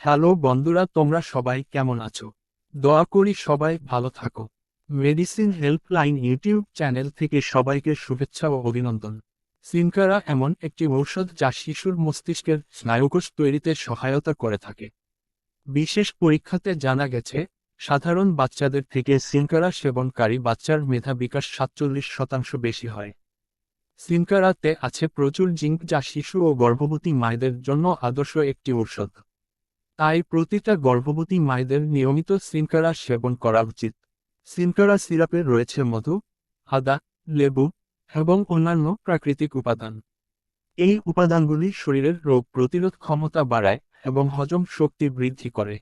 Hello বন্ধুরা, তোমরা সবাই কেমন আছো? দয়া করি সবাই ভালো থাকো। মেডিসিন হেল্পলাইন ইউটিউব চ্যানেল থেকে সবাইকে শুভেচ্ছা ও অভিনন্দন। সিনকারা এমন একটি ঔষধ যা শিশুর মস্তিষ্কের স্নায়ুকোষ তৈরিতে সহায়তা করে থাকে। বিশেষ পরীক্ষাতে জানা গেছে, সাধারণ বাচ্চাদের থেকে সিনকারা সেবনকারী বাচ্চার মেধা বিকাশ সাতচল্লিশ শতাংশ বেশি হয়। সিনকারাতে আছে প্রচুর জিঙ্ক যা শিশু ও গর্ভবতী মায়েদের জন্য আদর্শ একটি ঔষধ। তাই প্রতিটা গর্ভবতী মায়েদের নিয়মিত সিনকারা সেবন করা উচিত। সিনকারা সিরাপে রয়েছে মধু, আদা, লেবু এবং অন্যান্য প্রাকৃতিক উপাদান। এই উপাদানগুলি শরীরের রোগ প্রতিরোধ ক্ষমতা বাড়ায় এবং হজম শক্তি বৃদ্ধি করে।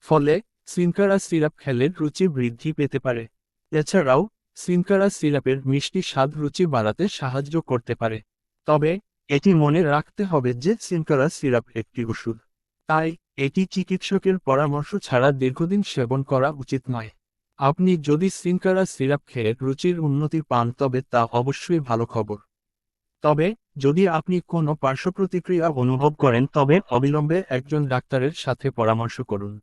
ফলে সিনকারা সিরাপ খেলে রুচি বৃদ্ধি পেতে পারে। এছাড়াও, সিনকারা সিরাপের মিষ্টি স্বাদ রুচি বাড়াতে সাহায্য করতে পারে। তবে এটি মনে রাখতে হবে যে সিনকারা সিরাপ একটি ওষুধ। তাই এটি চিকিৎসকের পরামর্শ ছাড়া দীর্ঘদিন সেবন করা উচিত নয়। আপনি যদি সিনকারা সিরাপ খেয়ে রুচির উন্নতি পান, তবে তা অবশ্যই ভালো খবর। তবে, যদি আপনি কোনো পার্শ্ব প্রতিক্রিয়া অনুভব করেন, তবে অবিলম্বে একজন ডাক্তারের সাথে পরামর্শ করুন।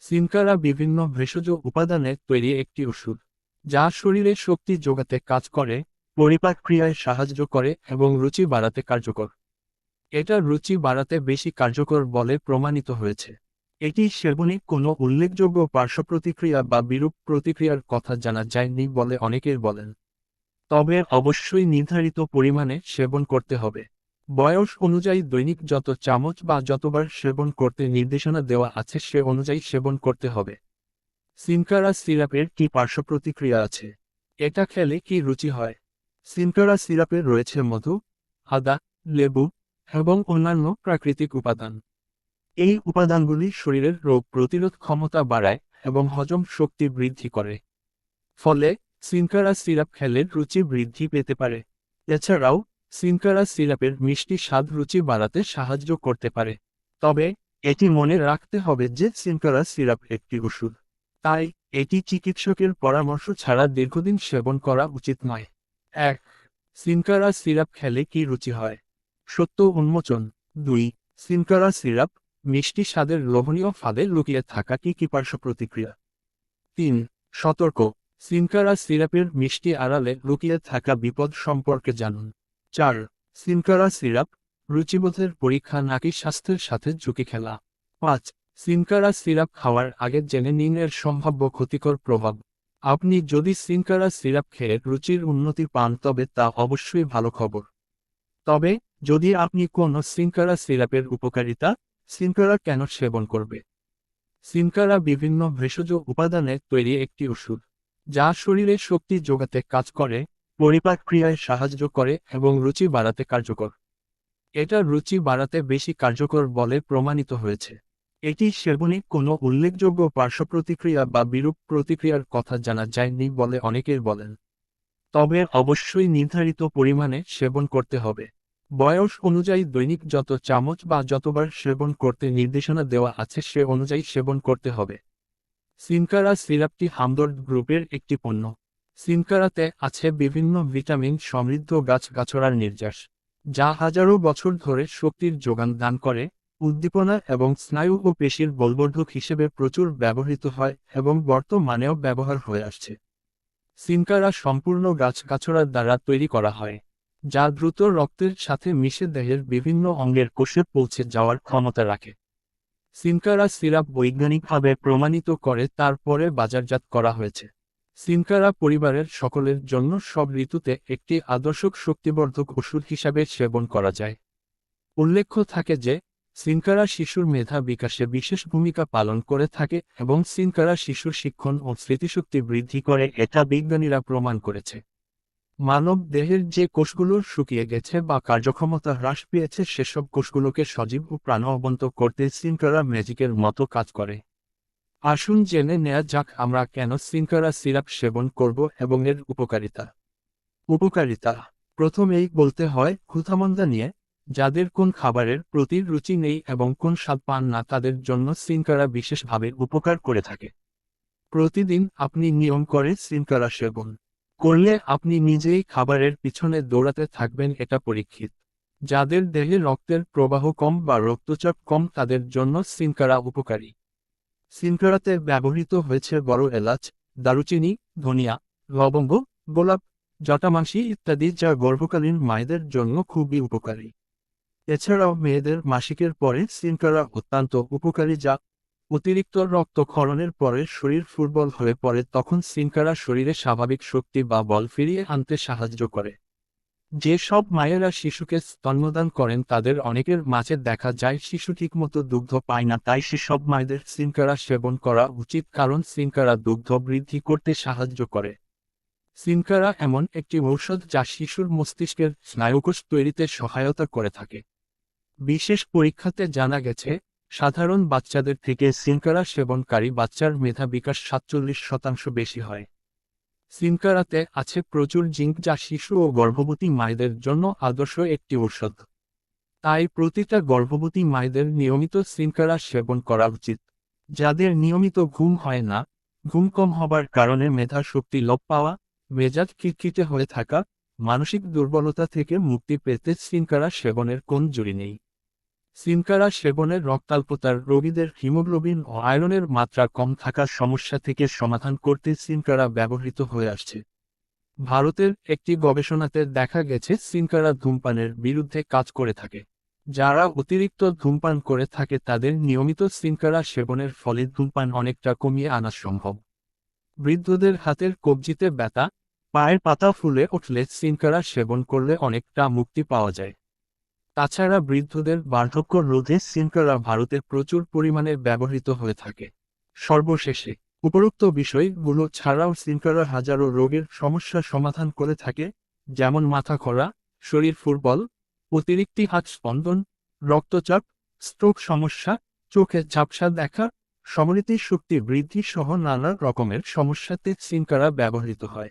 সিনকারা বিভিন্ন ভেষজ উপাদানে তৈরি একটি ওষুধ, যা শরীরে শক্তি যোগাতে কাজ করে, পরিপাক ক্রিয়ায় সাহায্য করে এবং রুচি বাড়াতে কার্যকর। এটা রুচি বাড়াতে বেশি কার্যকর বলে প্রমাণিত হয়েছে। এটি সেবনে কোনো উল্লেখযোগ্য পার্শ্ব প্রতিক্রিয়া বা বিরূপ প্রতিক্রিয়ার কথা জানা যায়নি বলে অনেকেই বলেন। তবে অবশ্যই নির্ধারিত পরিমাণে সেবন করতে হবে। বয়স অনুযায়ী দৈনিক যত চামচ বা যতবার সেবন করতে নির্দেশনা দেওয়া আছে সে অনুযায়ী সেবন করতে হবে। সিনকারা সিরাপের কি পার্শ্ব প্রতিক্রিয়া আছে? এটা খেলে কি রুচি হয়? সিনকারা সিরাপে রয়েছে মধু, আদা, লেবু এবং অন্যান্য প্রাকৃতিক উপাদান। এই উপাদানগুলি শরীরের রোগ প্রতিরোধ ক্ষমতা বাড়ায় এবং হজম শক্তি বৃদ্ধি করে। ফলে সিনকারা সিরাপ খেলে রুচি বৃদ্ধি পেতে পারে। এছাড়াও, সিনকারা সিরাপের মিষ্টি স্বাদ রুচি বাড়াতে সাহায্য করতে পারে। তবে, এটি মনে রাখতে হবে যে সিনকারা সিরাপ একটি ওষুধ। তাই, এটি চিকিৎসকের পরামর্শ ছাড়া দীর্ঘদিন সেবন করা উচিত নয়। এক, সিনকারা সিরাপ খেলে কি রুচি হয়? সত্য উন্মোচন। দুই, সিনকারা সিরাপ, মিষ্টি স্বাদের লোভনীয় ফাঁদে লুকিয়ে থাকা কি কি পার্শ্ব প্রতিক্রিয়া? তিন, সতর্ক, সিনকারা সিরাপের মিষ্টি আড়ালে লুকিয়ে থাকা বিপদ সম্পর্কে জানুন। চার, সিনকারা সিরাপ, রুচিবোধের পরীক্ষা নাকি স্বাস্থ্যের সাথে ঝুঁকি খেলা? পাঁচ, সিনকারা সিরাপ খাওয়ার আগে জেনে নিন এর সম্ভাব্য ক্ষতিকর প্রভাব। আপনি যদি সিনকারা সিরাপ খেয়ে রুচির উন্নতি পান তবে তা অবশ্যই ভালো খবর। তবে যদি আপনি কোনো সিনকারা সিরাপের উপকারিতা সিনকারা কেন সেবন করবে? সিনকারা বিভিন্ন ভেষজ উপাদানে তৈরি একটি ওষুধ, যা শরীরে শক্তি যোগাতে কাজ করে, পরিপাক ক্রিয়ায় সাহায্য করে এবং রুচি বাড়াতে কার্যকর। এটা রুচি বাড়াতে বেশি কার্যকর বলে প্রমাণিত হয়েছে। এটি সেবনে কোনো উল্লেখযোগ্য পার্শ্ব প্রতিক্রিয়া বা বিরূপ প্রতিক্রিয়ার কথা জানা যায়নি বলে অনেকেই বলেন। তবে অবশ্যই নির্ধারিত পরিমাণে সেবন করতে হবে। বয়স অনুযায়ী দৈনিক যত চামচ বা যতবার সেবন করতে নির্দেশনা দেওয়া আছে সে অনুযায়ী সেবন করতে হবে। সিনকারা সিরাপটি হামদর্দ গ্রুপের একটি পণ্য। সিনকারাতে আছে বিভিন্ন ভিটামিন সমৃদ্ধ গাছগাছড়ার নির্যাস, যা হাজারো বছর ধরে শক্তির যোগান দান করে, উদ্দীপনা এবং স্নায়ু ও পেশির বলবর্ধক হিসেবে প্রচুর ব্যবহৃত হয় এবং বর্তমানেও ব্যবহার হয়ে আসছে। সিনকারা সম্পূর্ণ গাছগাছড়ার দ্বারা তৈরি করা হয়। যা দ্রুত রক্তের সাথে মিশে দেহের বিভিন্ন অঙ্গের কোষে পৌঁছে যাওয়ার ক্ষমতা রাখে। সিনকারা সিরাপ বৈজ্ঞানিকভাবে প্রমাণিত করে তারপরে বাজারজাত করা হয়েছে। সিনকারা পরিবারের সকলের জন্য সব ঋতুতে একটি আদর্শক শক্তিবর্ধক ওষুধ হিসাবে সেবন করা যায়। উল্লেখ্য থাকে যে, সিনকারা শিশুর মেধা বিকাশে বিশেষ ভূমিকা পালন করে থাকে এবং সিনকারা শিশুর শিক্ষণ ও স্মৃতিশক্তি বৃদ্ধি করে এটা বিজ্ঞানীরা প্রমাণ করেছে। মানব দেহের যে কোষগুলো শুকিয়ে গেছে বা কার্যক্ষমতা হ্রাস পেয়েছে, সেসব কোষগুলোকে সজীব ও প্রাণবন্ত করতে সিনকারা ম্যাজিকের মতো কাজ করে। আসুন জেনে নেয়া যাক আমরা কেন সিনকারা সিরাপ সেবন করব এবং এর উপকারিতা। উপকারিতা। প্রথমেই বলতে হয়, ক্ষুধামন্দা নিয়ে, যাদের কোন খাবারের প্রতি রুচি নেই এবং কোন স্বাদ পান না, তাদের জন্য সিনকারা বিশেষভাবে উপকার করে থাকে। প্রতিদিন আপনি নিয়ম করে সিনকারা সেবন। করলে আপনি নিজেই খাবারের পিছনে দৌড়াতে থাকবেন এটা পরীক্ষিত। যাদের দেহে রক্তের প্রবাহ কম বা রক্তচাপ কম তাদের জন্য সিনকারা উপকারী। সিনকারাতে ব্যবহৃত হয়েছে বড় এলাচ, দারুচিনি, ধনিয়া, লবঙ্গ, গোলাপ, জটামাংসি ইত্যাদি যা গর্ভকালীন মায়েদের জন্য খুবই উপকারী। এছাড়াও মেয়েদের মাসিকের পরে সিনকারা অত্যন্ত উপকারী যা অতিরিক্ত রক্তক্ষরণের পরে শরীর ফুটবল হয়ে পড়ে তখন সিনকারা শরীরে স্বাভাবিক শক্তি বা বল ফিরিয়ে আনতে সাহায্য করে। যে সব মায়েরা শিশুকে স্তন্যদান করেন তাদের অনেকের মাঝে দেখা যায় শিশু ঠিকমতো দুগ্ধ পায় না তাই সেসব মায়েদের সিনকারা সেবন করা উচিত কারণ সিনকারা দুগ্ধ বৃদ্ধি করতে সাহায্য করে। সিনকারা এমন একটি ঔষধ যা শিশুর মস্তিষ্কের স্নায়ুকোষ তৈরিতে সহায়তা করে থাকে। বিশেষ পরীক্ষাতে জানা গেছে সাধারণ বাচ্চাদের থেকে সিনকারা সেবনকারী বাচ্চার মেধা বিকাশ সাতচল্লিশ শতাংশ বেশি হয়। সিনকারাতে আছে প্রচুর জিঙ্ক যা শিশু ও গর্ভবতী মায়েদের জন্য আদর্শ একটি ঔষধ। তাই প্রতিটা গর্ভবতী মায়েদের নিয়মিত সিনকারা সেবন করা উচিত। যাদের নিয়মিত ঘুম হয় না, ঘুম কম হবার কারণে মেধা শক্তি লোপ পাওয়া, মেজাজ খিটখিটে হয়ে থাকা, মানসিক দুর্বলতা থেকে মুক্তি পেতে সিনকারা সেবনের কোন জুড়ি নেই। সিনকারা সেবনের রক্তাল্পতার রোগীদের হিমোগ্লোবিন ও আয়রনের মাত্রা কম থাকার সমস্যা থেকে সমাধান করতে সিনকারা ব্যবহৃত হয়ে আসছে। ভারতের একটি গবেষণাতে দেখা গেছে সিনকারা ধূমপানের বিরুদ্ধে কাজ করে থাকে। যারা অতিরিক্ত ধূমপান করে থাকে, তাদের নিয়মিত সিনকারা সেবনের ফলে ধূমপান অনেকটা কমিয়ে আনা সম্ভব। বৃদ্ধদের হাতের কবজিতে ব্যথা, পায়ের পাতা ফুলে উঠলে সিনকারা সেবন করলে অনেকটা মুক্তি পাওয়া যায়। তাছাড়া বৃদ্ধদের বার্ধক্য রোধে সিনকারা ভারতে প্রচুর পরিমাণে ব্যবহৃত হয়ে থাকে। সর্বশেষে, উপরোক্ত বিষয়গুলো ছাড়াও সিনকারা হাজারো রোগের সমস্যা সমাধান করে থাকে, যেমন মাথা খরা শরীর ফুটবল অতিরিক্তি হাত স্পন্দন, রক্তচাপ, স্ট্রোক সমস্যা, চোখে ঝাপসা দেখা, সমৃদ্ধি শক্তি বৃদ্ধি সহ নানা রকমের সমস্যাতে সিনকারা ব্যবহৃত হয়।